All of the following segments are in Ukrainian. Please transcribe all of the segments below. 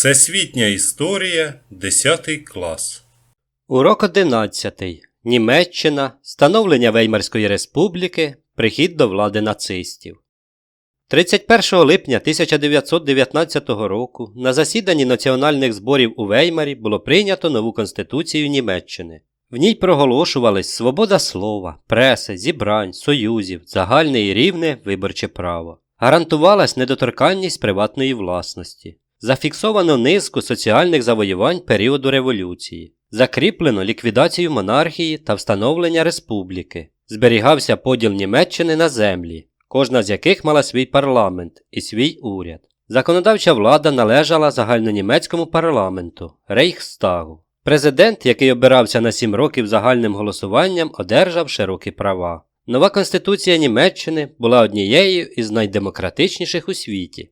Всесвітня історія 10 клас. Урок 11. Німеччина. Становлення Веймарської республіки. Прихід до влади нацистів. 31 липня 1919 року на засіданні національних зборів у Веймарі було прийнято нову Конституцію Німеччини. В ній проголошувались свобода слова, преси, зібрань, союзів, загальне і рівне виборче право. Гарантувалась недоторканність приватної власності. Зафіксовано низку соціальних завоювань періоду революції. Закріплено ліквідацію монархії та встановлення республіки. Зберігався поділ Німеччини на землі, кожна з яких мала свій парламент і свій уряд. Законодавча влада належала загальнонімецькому парламенту Рейхстагу. Президент, який обирався на 7 років загальним голосуванням, одержав широкі права. Нова конституція Німеччини була однією із найдемократичніших у світі.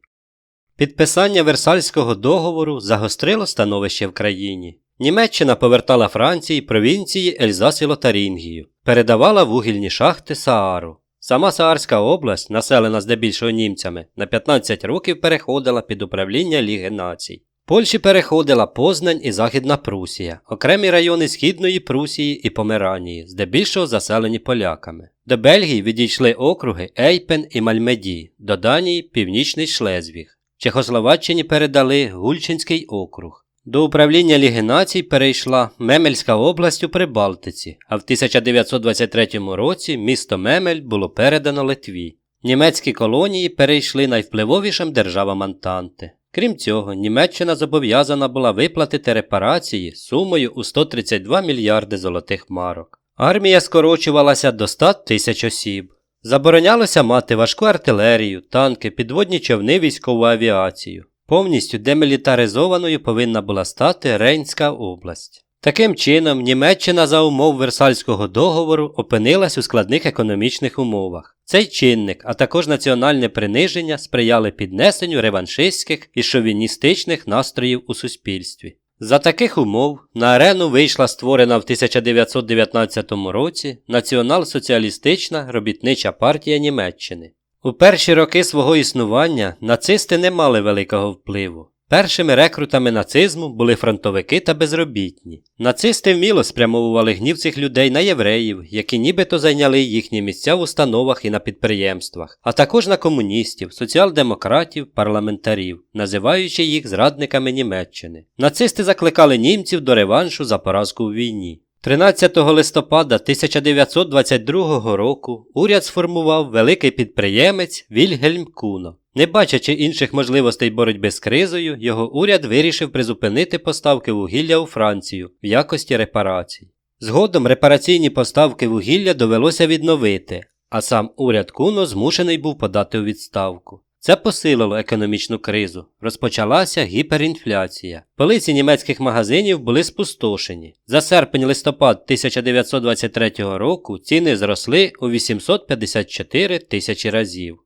Підписання Версальського договору загострило становище в країні. Німеччина повертала Франції провінції Ельзас і Лотарингію, передавала вугільні шахти Саару. Сама Саарська область, населена здебільшого німцями, на 15 років переходила під управління Ліги націй. Польщі переходила Познань і Західна Прусія, окремі райони Східної Прусії і Померанії, здебільшого заселені поляками. До Бельгії відійшли округи Ейпен і Мальмеді, до Данії Північний Шлезвіг. Чехословаччині передали Гульчинський округ. До управління Ліги націй перейшла Мемельська область у Прибалтиці, а в 1923 році місто Мемель було передано Литві. Німецькі колонії перейшли найвпливовішим державам Антанти. Крім цього, Німеччина зобов'язана була виплатити репарації сумою у 132 мільярди золотих марок. Армія скорочувалася до 100 тисяч осіб. Заборонялося мати важку артилерію, танки, підводні човни, військову авіацію. Повністю демілітаризованою повинна була стати Рейнська область. Таким чином, Німеччина за умов Версальського договору опинилась у складних економічних умовах. Цей чинник, а також національне приниження сприяли піднесенню реваншистських і шовіністичних настроїв у суспільстві. За таких умов на арену вийшла створена в 1919 році Націонал-соціалістична робітнича партія Німеччини. У перші роки свого існування нацисти не мали великого впливу. Першими рекрутами нацизму були фронтовики та безробітні. Нацисти вміло спрямовували гнів цих людей на євреїв, які нібито зайняли їхні місця в установах і на підприємствах, а також на комуністів, соціал-демократів, парламентарів, називаючи їх зрадниками Німеччини. Нацисти закликали німців до реваншу за поразку у війні. 13 листопада 1922 року уряд сформував великий підприємець Вільгельм Куно. Не бачачи інших можливостей боротьби з кризою, його уряд вирішив призупинити поставки вугілля у Францію в якості репарацій. Згодом репараційні поставки вугілля довелося відновити, а сам уряд Куно змушений був подати у відставку. Це посилило економічну кризу. Розпочалася гіперінфляція. Полиці німецьких магазинів були спустошені. За серпень-листопад 1923 року ціни зросли у 854 тисячі разів.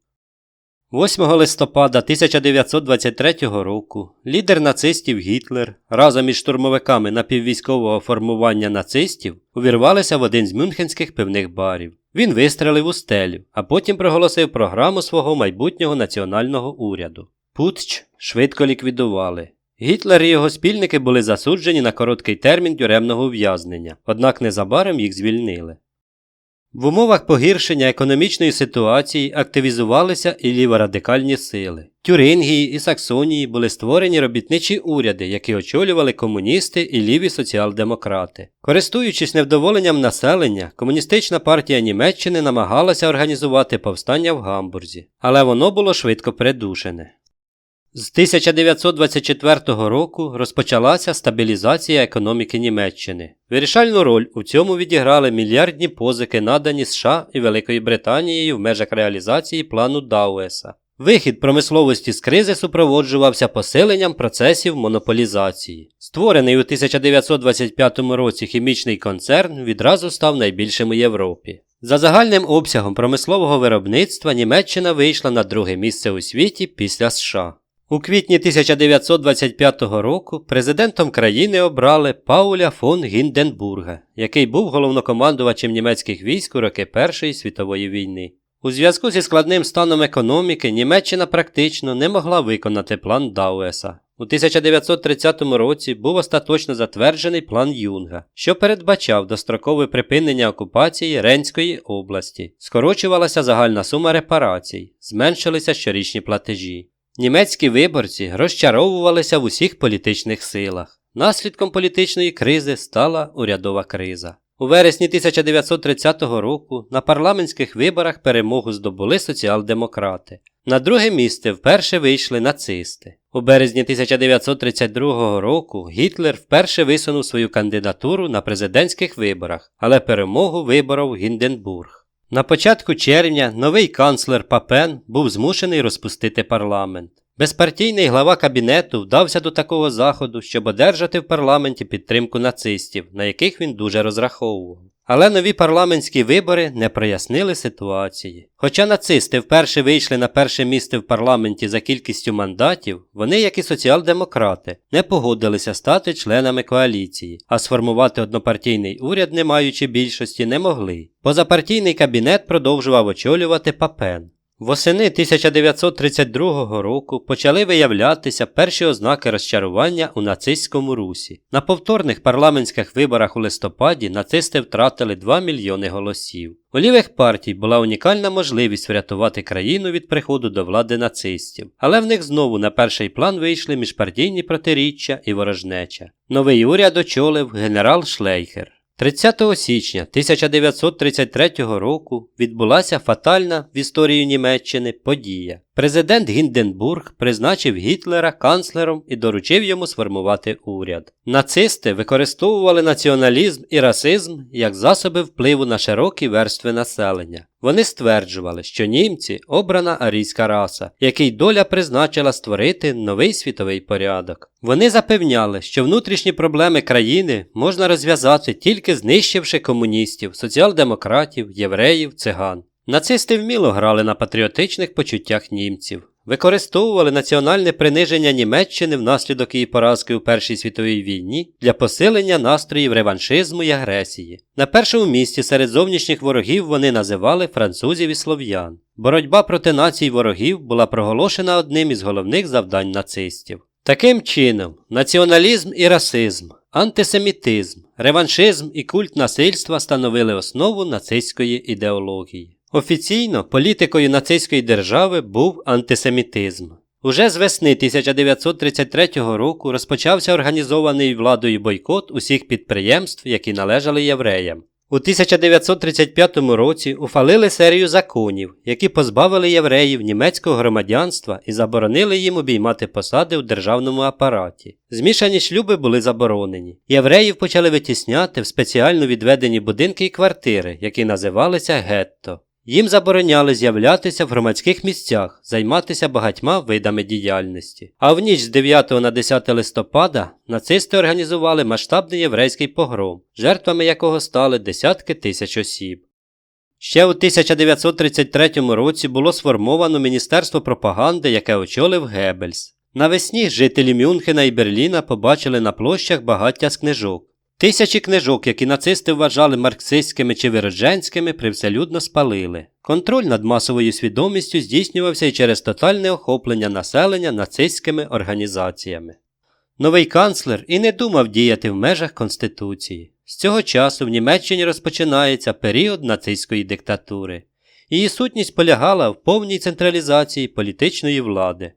8 листопада 1923 року лідер нацистів Гітлер разом із штурмовиками напіввійськового формування нацистів увірвалися в один з мюнхенських пивних барів. Він вистрелив у стелю, а потім проголосив програму свого майбутнього національного уряду. Путч швидко ліквідували. Гітлер і його спільники були засуджені на короткий термін тюремного ув'язнення, однак незабаром їх звільнили. В умовах погіршення економічної ситуації активізувалися і ліворадикальні сили. Тюрингії і Саксонії були створені робітничі уряди, які очолювали комуністи і ліві соціал-демократи. Користуючись невдоволенням населення, комуністична партія Німеччини намагалася організувати повстання в Гамбурзі, але воно було швидко придушене. З 1924 року розпочалася стабілізація економіки Німеччини. Вирішальну роль у цьому відіграли мільярдні позики, надані США і Великою Британією в межах реалізації плану Дауеса. Вихід промисловості з кризи супроводжувався посиленням процесів монополізації. Створений у 1925 році хімічний концерн відразу став найбільшим у Європі. За загальним обсягом промислового виробництва Німеччина вийшла на друге місце у світі після США. У квітні 1925 року президентом країни обрали Пауля фон Гінденбурга, який був головнокомандувачем німецьких військ у роки Першої світової війни. У зв'язку зі складним станом економіки Німеччина практично не могла виконати план Дауеса. У 1930 році був остаточно затверджений план Юнга, що передбачав дострокове припинення окупації Ренської області, скорочувалася загальна сума репарацій, зменшилися щорічні платежі. Німецькі виборці розчаровувалися в усіх політичних силах. Наслідком політичної кризи стала урядова криза. У вересні 1930 року на парламентських виборах перемогу здобули соціал-демократи. На друге місце вперше вийшли нацисти. У березні 1932 року Гітлер вперше висунув свою кандидатуру на президентських виборах, але перемогу виборов Гінденбург. На початку червня новий канцлер Папен був змушений розпустити парламент. Безпартійний глава кабінету вдався до такого заходу, щоб одержати в парламенті підтримку нацистів, на яких він дуже розраховував. Але нові парламентські вибори не прояснили ситуації. Хоча нацисти вперше вийшли на перше місце в парламенті за кількістю мандатів, вони, як і соціал-демократи, не погодилися стати членами коаліції, а сформувати однопартійний уряд, не маючи більшості, не могли. Позапартійний кабінет продовжував очолювати Папен. Восени 1932 року почали виявлятися перші ознаки розчарування у нацистському русі. На повторних парламентських виборах у листопаді нацисти втратили 2 мільйони голосів. У лівих партій була унікальна можливість врятувати країну від приходу до влади нацистів, але в них знову на перший план вийшли міжпартійні протиріччя і ворожнеча. Новий уряд очолив генерал Шлейхер. 30 січня 1933 року відбулася фатальна в історії Німеччини подія. Президент Гінденбург призначив Гітлера канцлером і доручив йому сформувати уряд. Нацисти використовували націоналізм і расизм як засоби впливу на широкі верстви населення. Вони стверджували, що німці обрана арійська раса, який доля призначила створити новий світовий порядок. Вони запевняли, що внутрішні проблеми країни можна розв'язати тільки знищивши комуністів, соціал-демократів, євреїв, циган. Нацисти вміло грали на патріотичних почуттях німців, використовували національне приниження Німеччини внаслідок її поразки у Першій світовій війні для посилення настроїв реваншизму і агресії. На першому місці серед зовнішніх ворогів вони називали французів і слов'ян. Боротьба проти націй ворогів була проголошена одним із головних завдань нацистів. Таким чином, націоналізм і расизм, антисемітизм, реваншизм і культ насильства становили основу нацистської ідеології. Офіційно політикою нацистської держави був антисемітизм. Уже з весни 1933 року розпочався організований владою бойкот усіх підприємств, які належали євреям. У 1935 році ухвалили серію законів, які позбавили євреїв німецького громадянства і заборонили їм обіймати посади у державному апараті. Змішані шлюби були заборонені. Євреїв почали витісняти в спеціально відведені будинки і квартири, які називалися гетто. Їм забороняли з'являтися в громадських місцях, займатися багатьма видами діяльності. А в ніч з 9 на 10 листопада нацисти організували масштабний єврейський погром, жертвами якого стали десятки тисяч осіб. Ще у 1933 році було сформовано Міністерство пропаганди, яке очолив Геббельс. Навесні жителі Мюнхена і Берліна побачили на площах багаття з книжок. Тисячі книжок, які нацисти вважали марксистськими чи виродженськими, привселюдно спалили. Контроль над масовою свідомістю здійснювався і через тотальне охоплення населення нацистськими організаціями. Новий канцлер і не думав діяти в межах Конституції. З цього часу в Німеччині розпочинається період нацистської диктатури. Її сутність полягала в повній централізації політичної влади.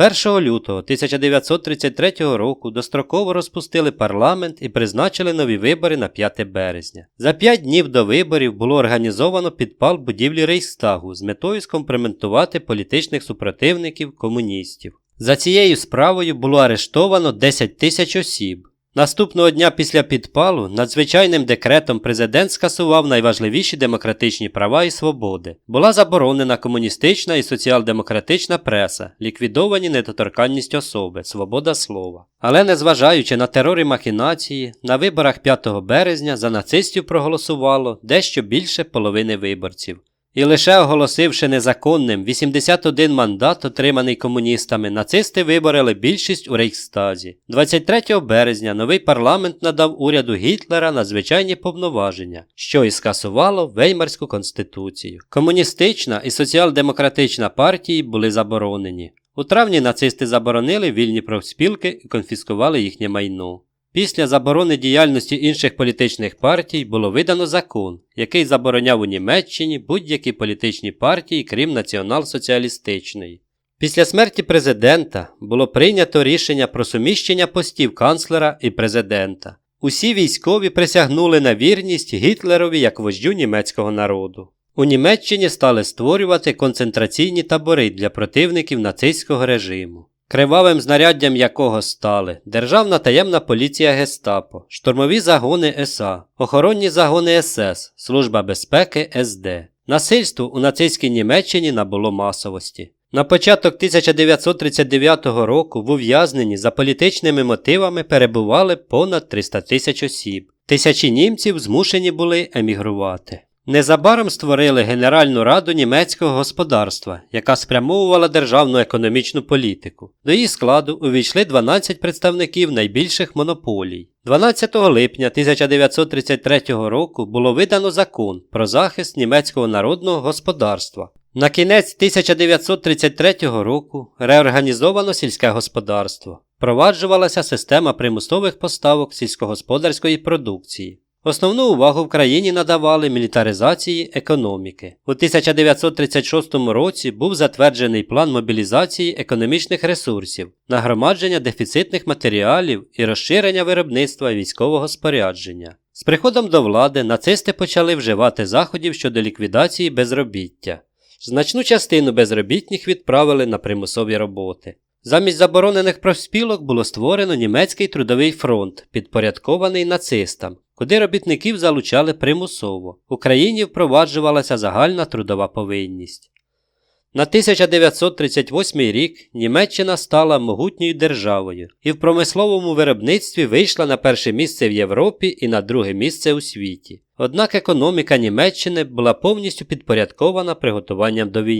1 лютого 1933 року достроково розпустили парламент і призначили нові вибори на 5 березня. За 5 днів до виборів було організовано підпал будівлі Рейхстагу з метою скомпроментувати політичних супротивників комуністів. За цією справою було арештовано 10 тисяч осіб. Наступного дня після підпалу надзвичайним декретом президент скасував найважливіші демократичні права і свободи. Була заборонена комуністична і соціал-демократична преса, ліквідовані недоторканність особи, свобода слова. Але незважаючи на терор і махінації, на виборах 5 березня за нацистів проголосувало дещо більше половини виборців. І лише оголосивши незаконним 81 мандат, отриманий комуністами, нацисти виборили більшість у Рейхстазі. 23 березня новий парламент надав уряду Гітлера надзвичайні повноваження, що і скасувало Веймарську конституцію. Комуністична і соціал-демократична партії були заборонені. У травні нацисти заборонили вільні профспілки і конфіскували їхнє майно. Після заборони діяльності інших політичних партій було видано закон, який забороняв у Німеччині будь-які політичні партії, крім націонал-соціалістичної. Після смерті президента було прийнято рішення про суміщення постів канцлера і президента. Усі військові присягнули на вірність Гітлерові як вождю німецького народу. У Німеччині стали створювати концентраційні табори для противників нацистського режиму, кривавим знаряддям якого стали Державна таємна поліція Гестапо, штурмові загони СА, охоронні загони СС, Служба безпеки СД. Насильство у нацистській Німеччині набуло масовості. На початок 1939 року в ув'язненні за політичними мотивами перебували понад 300 тисяч осіб. Тисячі німців змушені були емігрувати. Незабаром створили Генеральну раду німецького господарства, яка спрямовувала державну економічну політику. До її складу увійшли 12 представників найбільших монополій. 12 липня 1933 року було видано закон про захист німецького народного господарства. На кінець 1933 року реорганізовано сільське господарство. Впроваджувалася система примусових поставок сільськогосподарської продукції. Основну увагу в країні надавали мілітаризації економіки. У 1936 році був затверджений план мобілізації економічних ресурсів, нагромадження дефіцитних матеріалів і розширення виробництва військового спорядження. З приходом до влади нацисти почали вживати заходів щодо ліквідації безробіття. Значну частину безробітних відправили на примусові роботи. Замість заборонених профспілок було створено німецький трудовий фронт, підпорядкований нацистам, куди робітників залучали примусово. В Україні впроваджувалася загальна трудова повинність. На 1938 рік Німеччина стала могутньою державою і в промисловому виробництві вийшла на перше місце в Європі і на друге місце у світі. Однак економіка Німеччини була повністю підпорядкована приготуванням до війни.